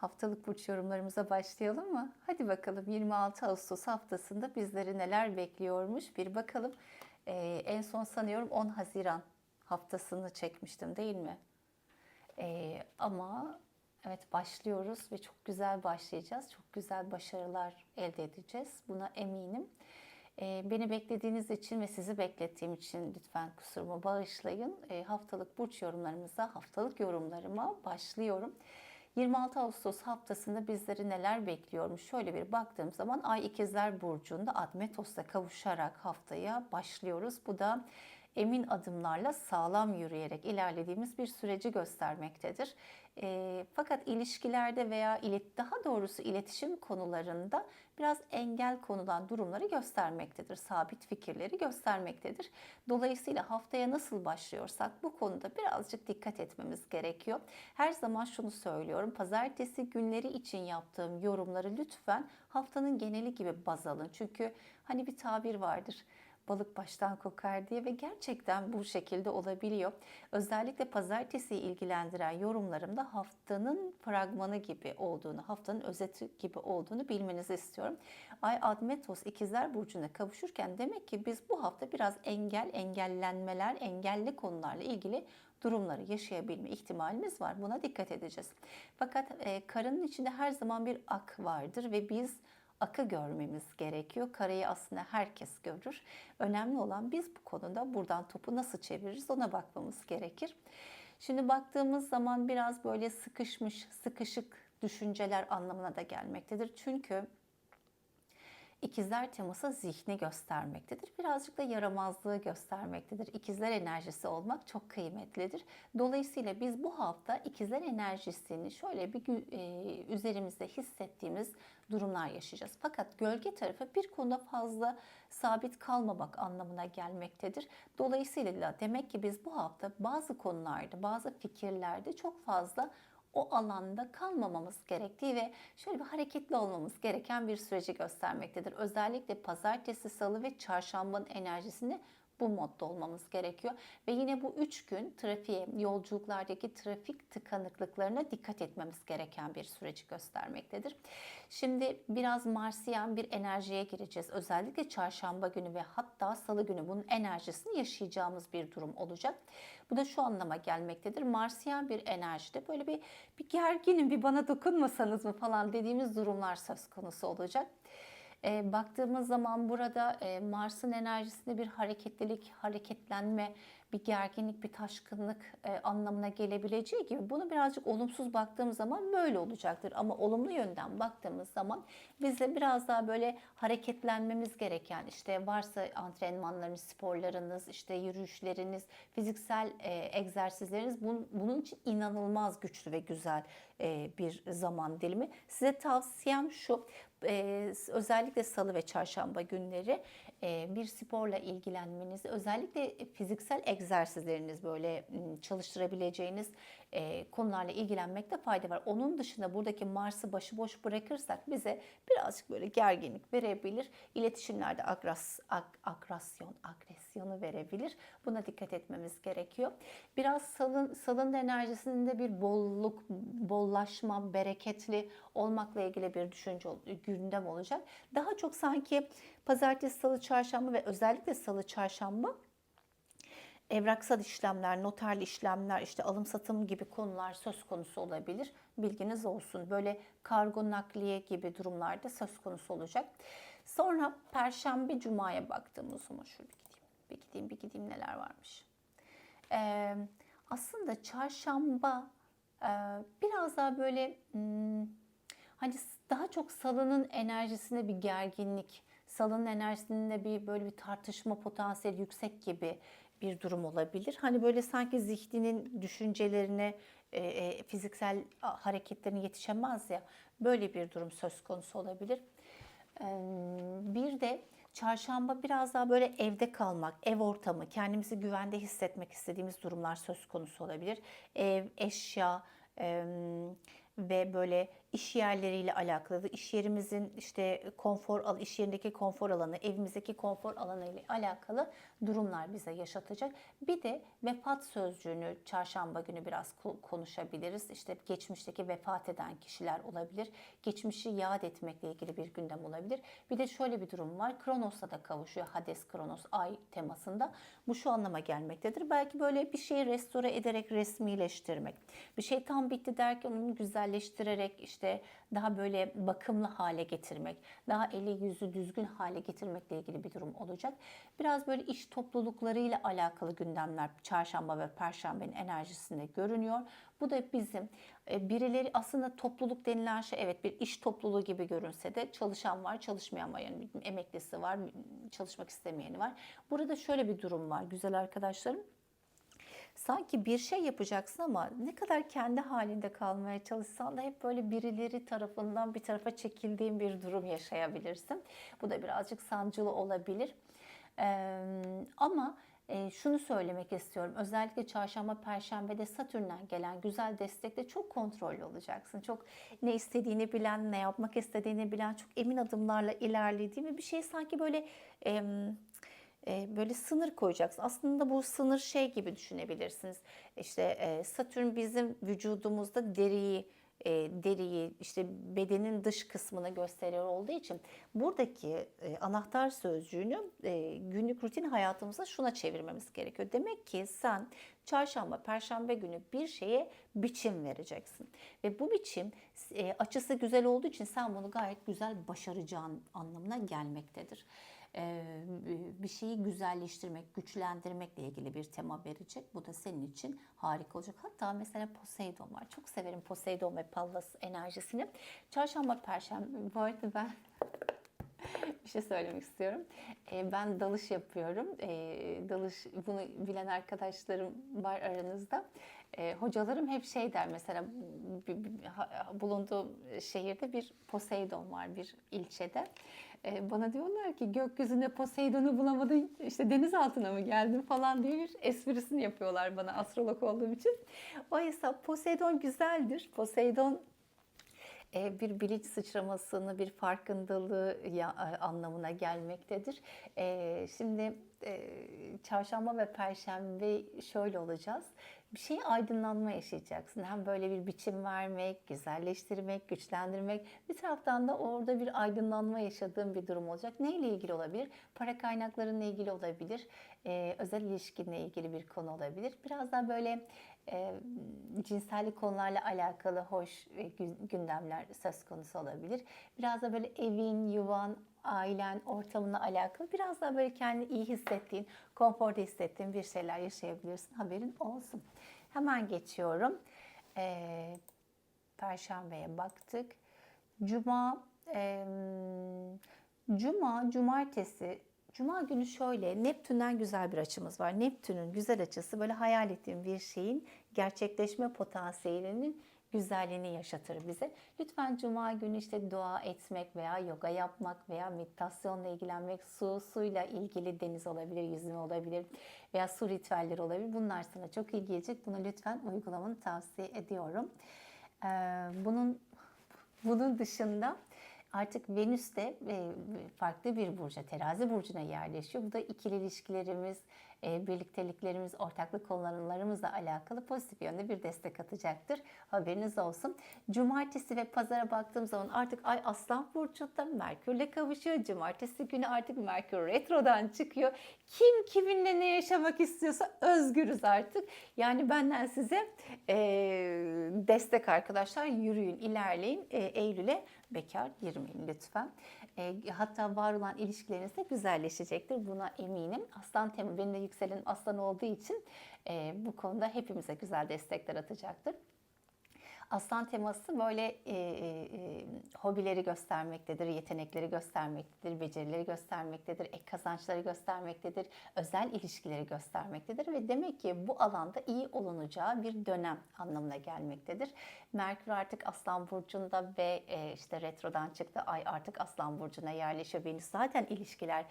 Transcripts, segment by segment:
Haftalık burç yorumlarımıza başlayalım mı? Hadi bakalım 26 Ağustos haftasında bizleri neler bekliyormuş bir bakalım. Ee, en son sanıyorum 10 Haziran haftasını çekmiştim değil mi? Ee, ama evet başlıyoruz ve çok güzel başlayacağız. Çok güzel başarılar elde edeceğiz. Buna eminim. Ee, beni beklediğiniz için ve sizi beklettiğim için lütfen kusurumu bağışlayın. Ee, haftalık burç yorumlarımıza, haftalık yorumlarıma başlıyorum. 26 Ağustos haftasında bizleri neler bekliyormuş? Şöyle bir baktığım zaman Ay İkizler Burcu'nda Admetos'la kavuşarak haftaya başlıyoruz. Bu da emin adımlarla sağlam yürüyerek ilerlediğimiz bir süreci göstermektedir. E, fakat ilişkilerde veya ilet, daha doğrusu iletişim konularında biraz engel konulan durumları göstermektedir. Sabit fikirleri göstermektedir. Dolayısıyla haftaya nasıl başlıyorsak bu konuda birazcık dikkat etmemiz gerekiyor. Her zaman şunu söylüyorum. Pazartesi günleri için yaptığım yorumları lütfen haftanın geneli gibi baz alın. Çünkü hani bir tabir vardır balık baştan kokar diye ve gerçekten bu şekilde olabiliyor. Özellikle pazartesi ilgilendiren yorumlarımda haftanın fragmanı gibi olduğunu, haftanın özeti gibi olduğunu bilmenizi istiyorum. Ay Admetos ikizler burcuna kavuşurken demek ki biz bu hafta biraz engel, engellenmeler, engelli konularla ilgili durumları yaşayabilme ihtimalimiz var. Buna dikkat edeceğiz. Fakat e, karının içinde her zaman bir ak vardır ve biz akı görmemiz gerekiyor. Karayı aslında herkes görür. Önemli olan biz bu konuda buradan topu nasıl çeviririz ona bakmamız gerekir. Şimdi baktığımız zaman biraz böyle sıkışmış, sıkışık düşünceler anlamına da gelmektedir. Çünkü İkizler teması zihni göstermektedir. Birazcık da yaramazlığı göstermektedir. İkizler enerjisi olmak çok kıymetlidir. Dolayısıyla biz bu hafta ikizler enerjisini şöyle bir e, üzerimizde hissettiğimiz durumlar yaşayacağız. Fakat gölge tarafı bir konuda fazla sabit kalmamak anlamına gelmektedir. Dolayısıyla demek ki biz bu hafta bazı konularda, bazı fikirlerde çok fazla o alanda kalmamamız gerektiği ve şöyle bir hareketli olmamız gereken bir süreci göstermektedir. Özellikle pazartesi, salı ve çarşambanın enerjisini bu modda olmamız gerekiyor. Ve yine bu üç gün trafiğe, yolculuklardaki trafik tıkanıklıklarına dikkat etmemiz gereken bir süreci göstermektedir. Şimdi biraz Marsiyen bir enerjiye gireceğiz. Özellikle çarşamba günü ve hatta salı günü bunun enerjisini yaşayacağımız bir durum olacak. Bu da şu anlama gelmektedir. Marsiyen bir enerjide böyle bir, bir gerginim, bir bana dokunmasanız mı falan dediğimiz durumlar söz konusu olacak. E, baktığımız zaman burada e, Mars'ın enerjisinde bir hareketlilik, hareketlenme, bir gerginlik, bir taşkınlık e, anlamına gelebileceği gibi bunu birazcık olumsuz baktığımız zaman böyle olacaktır. Ama olumlu yönden baktığımız zaman bizde biraz daha böyle hareketlenmemiz gereken işte varsa antrenmanlarınız, sporlarınız, işte yürüyüşleriniz, fiziksel e, egzersizleriniz bunun, için inanılmaz güçlü ve güzel e, bir zaman dilimi. Size tavsiyem şu özellikle salı ve çarşamba günleri bir sporla ilgilenmeniz, özellikle fiziksel egzersizleriniz böyle çalıştırabileceğiniz e, konularla ilgilenmekte fayda var. Onun dışında buradaki Mars'ı başıboş bırakırsak bize birazcık böyle gerginlik verebilir. İletişimlerde agras, ag, agresyon, agresyonu verebilir. Buna dikkat etmemiz gerekiyor. Biraz salın, salın enerjisinde bir bolluk, bollaşma, bereketli olmakla ilgili bir düşünce gündem olacak. Daha çok sanki pazartesi, salı, çarşamba ve özellikle salı, çarşamba evraksal işlemler, noterli işlemler, işte alım satım gibi konular söz konusu olabilir. Bilginiz olsun. Böyle kargo nakliye gibi durumlarda söz konusu olacak. Sonra Perşembe Cuma'ya baktığımız zaman şöyle bir gideyim. Bir gideyim, neler varmış. Ee, aslında çarşamba e, biraz daha böyle hmm, hani daha çok salının enerjisinde bir gerginlik, salının enerjisinde bir böyle bir tartışma potansiyeli yüksek gibi bir durum olabilir. Hani böyle sanki zihninin düşüncelerine, e, e, fiziksel hareketlerine yetişemez ya böyle bir durum söz konusu olabilir. E, bir de çarşamba biraz daha böyle evde kalmak, ev ortamı, kendimizi güvende hissetmek istediğimiz durumlar söz konusu olabilir. Ev, eşya, ve böyle iş yerleriyle alakalı, iş yerimizin işte konfor al, iş yerindeki konfor alanı, evimizdeki konfor alanı ile alakalı durumlar bize yaşatacak. Bir de vefat sözcüğünü çarşamba günü biraz ko- konuşabiliriz. İşte geçmişteki vefat eden kişiler olabilir. Geçmişi yad etmekle ilgili bir gündem olabilir. Bir de şöyle bir durum var. Kronos'la da kavuşuyor. Hades Kronos ay temasında. Bu şu anlama gelmektedir. Belki böyle bir şeyi restore ederek resmileştirmek. Bir şey tam bitti derken onu güzelleştirerek işte daha böyle bakımlı hale getirmek, daha eli yüzü düzgün hale getirmekle ilgili bir durum olacak. Biraz böyle iş topluluklarıyla alakalı gündemler çarşamba ve perşembenin enerjisinde görünüyor. Bu da bizim e, birileri aslında topluluk denilen şey evet bir iş topluluğu gibi görünse de çalışan var, çalışmayan var. Yani emeklisi var, çalışmak istemeyeni var. Burada şöyle bir durum var güzel arkadaşlarım sanki bir şey yapacaksın ama ne kadar kendi halinde kalmaya çalışsan da hep böyle birileri tarafından bir tarafa çekildiğin bir durum yaşayabilirsin. Bu da birazcık sancılı olabilir. Ee, ama e, şunu söylemek istiyorum. Özellikle çarşamba, perşembede Satürn'den gelen güzel destekle çok kontrollü olacaksın. Çok ne istediğini bilen, ne yapmak istediğini bilen, çok emin adımlarla ilerlediğin ve bir şey sanki böyle... E, böyle sınır koyacaksın. Aslında bu sınır şey gibi düşünebilirsiniz. İşte e, Satürn bizim vücudumuzda deriyi e, deriyi işte bedenin dış kısmını gösteriyor olduğu için buradaki anahtar sözcüğünü günlük rutin hayatımıza şuna çevirmemiz gerekiyor. Demek ki sen çarşamba, perşembe günü bir şeye biçim vereceksin. Ve bu biçim açısı güzel olduğu için sen bunu gayet güzel başaracağın anlamına gelmektedir bir şeyi güzelleştirmek, güçlendirmekle ilgili bir tema verecek. Bu da senin için harika olacak. Hatta mesela Poseidon var. Çok severim Poseidon ve Pallas enerjisini. Çarşamba, Perşembe. Bu arada ben bir şey söylemek istiyorum. Ben dalış yapıyorum. Dalış bunu bilen arkadaşlarım var aranızda. Hocalarım hep şey der mesela bulunduğum şehirde bir Poseidon var bir ilçede. Bana diyorlar ki gökyüzünde Poseidon'u bulamadın işte deniz altına mı geldin falan diye bir esprisini yapıyorlar bana astrolog olduğum için. Oysa Poseidon güzeldir. Poseidon bir bilinç sıçramasını, bir farkındalığı anlamına gelmektedir. Şimdi çarşamba ve perşembe şöyle olacağız. Bir şey aydınlanma yaşayacaksın. Hem böyle bir biçim vermek, güzelleştirmek, güçlendirmek. Bir taraftan da orada bir aydınlanma yaşadığın bir durum olacak. Neyle ilgili olabilir? Para kaynaklarıyla ilgili olabilir. özel ilişkinle ilgili bir konu olabilir. Biraz daha böyle e, cinsellik konularla alakalı hoş gündemler söz konusu olabilir. Biraz da böyle evin, yuvan, ailen, ortamına alakalı biraz daha böyle kendini iyi hissettiğin, konforda hissettiğin bir şeyler yaşayabilirsin. Haberin olsun. Hemen geçiyorum. E, Perşembeye baktık. Cuma, e, Cuma, Cumartesi Cuma günü şöyle Neptün'den güzel bir açımız var. Neptün'ün güzel açısı böyle hayal ettiğim bir şeyin gerçekleşme potansiyelinin güzelliğini yaşatır bize. Lütfen cuma günü işte dua etmek veya yoga yapmak veya meditasyonla ilgilenmek, su, suyla ilgili deniz olabilir, yüzme olabilir veya su ritüelleri olabilir. Bunlar sana çok iyi gelecek. Bunu lütfen uygulamanı tavsiye ediyorum. Bunun bunun dışında Artık Venüs de e, farklı bir burca, terazi burcuna yerleşiyor. Bu da ikili ilişkilerimiz, birlikteliklerimiz, ortaklık konularımızla alakalı pozitif yönde bir destek atacaktır. Haberiniz olsun. Cumartesi ve pazara baktığım zaman artık Ay Aslan Burcu'nda Merkür'le kavuşuyor. Cumartesi günü artık Merkür Retro'dan çıkıyor. Kim kiminle ne yaşamak istiyorsa özgürüz artık. Yani benden size e, destek arkadaşlar. Yürüyün, ilerleyin. E, Eylül'e bekar girmeyin lütfen. E, hatta var olan ilişkileriniz de güzelleşecektir. Buna eminim. Aslan temi benim de yükselen aslan olduğu için e, bu konuda hepimize güzel destekler atacaktır. Aslan teması böyle e, e, hobileri göstermektedir, yetenekleri göstermektedir, becerileri göstermektedir, ek kazançları göstermektedir, özel ilişkileri göstermektedir ve demek ki bu alanda iyi olunacağı bir dönem anlamına gelmektedir. Merkür artık Aslan burcunda ve e, işte retrodan çıktı. Ay artık Aslan burcuna yerleşiyor. Venüs zaten ilişkiler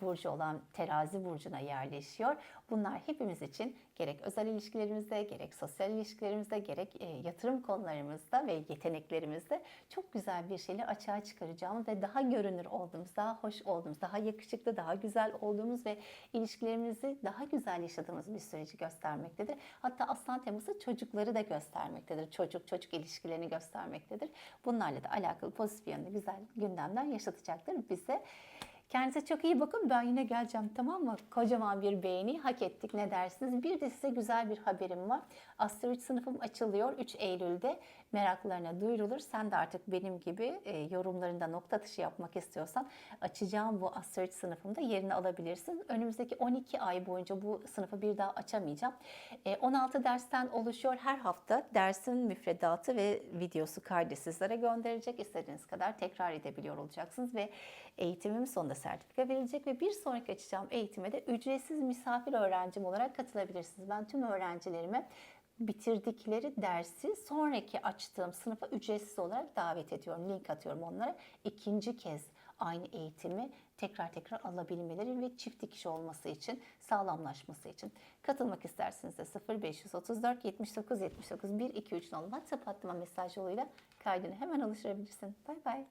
burcu olan terazi burcuna yerleşiyor. Bunlar hepimiz için gerek özel ilişkilerimizde, gerek sosyal ilişkilerimizde, gerek e, yatırım konularımızda ve yeteneklerimizde çok güzel bir şeyle açığa çıkaracağımız ve daha görünür olduğumuz, daha hoş olduğumuz, daha yakışıklı, daha güzel olduğumuz ve ilişkilerimizi daha güzel yaşadığımız bir süreci göstermektedir. Hatta aslan teması çocukları da göstermektedir. Çocuk çocuk ilişkilerini göstermektedir. Bunlarla da alakalı pozitif yönde güzel gündemler yaşatacaktır bize. Kendinize çok iyi bakın. Ben yine geleceğim tamam mı? Kocaman bir beğeni hak ettik ne dersiniz? Bir de size güzel bir haberim var. Astroloji sınıfım açılıyor 3 Eylül'de. Meraklarına duyurulur. Sen de artık benim gibi e, yorumlarında nokta atışı yapmak istiyorsan açacağım bu astroloji sınıfımda yerini alabilirsin. Önümüzdeki 12 ay boyunca bu sınıfı bir daha açamayacağım. E, 16 dersten oluşuyor. Her hafta dersin müfredatı ve videosu kaydı sizlere gönderilecek. İstediğiniz kadar tekrar edebiliyor olacaksınız ve eğitimimin sonunda sertifika verilecek ve bir sonraki açacağım eğitime de ücretsiz misafir öğrencim olarak katılabilirsiniz. Ben tüm öğrencilerime bitirdikleri dersi sonraki açtığım sınıfa ücretsiz olarak davet ediyorum. Link atıyorum onlara. İkinci kez aynı eğitimi tekrar tekrar alabilmeleri ve çift dikiş olması için, sağlamlaşması için. Katılmak isterseniz de 0534 79 79 123 nolu WhatsApp hattına mesaj yoluyla kaydını hemen oluşturabilirsin. Bay bay.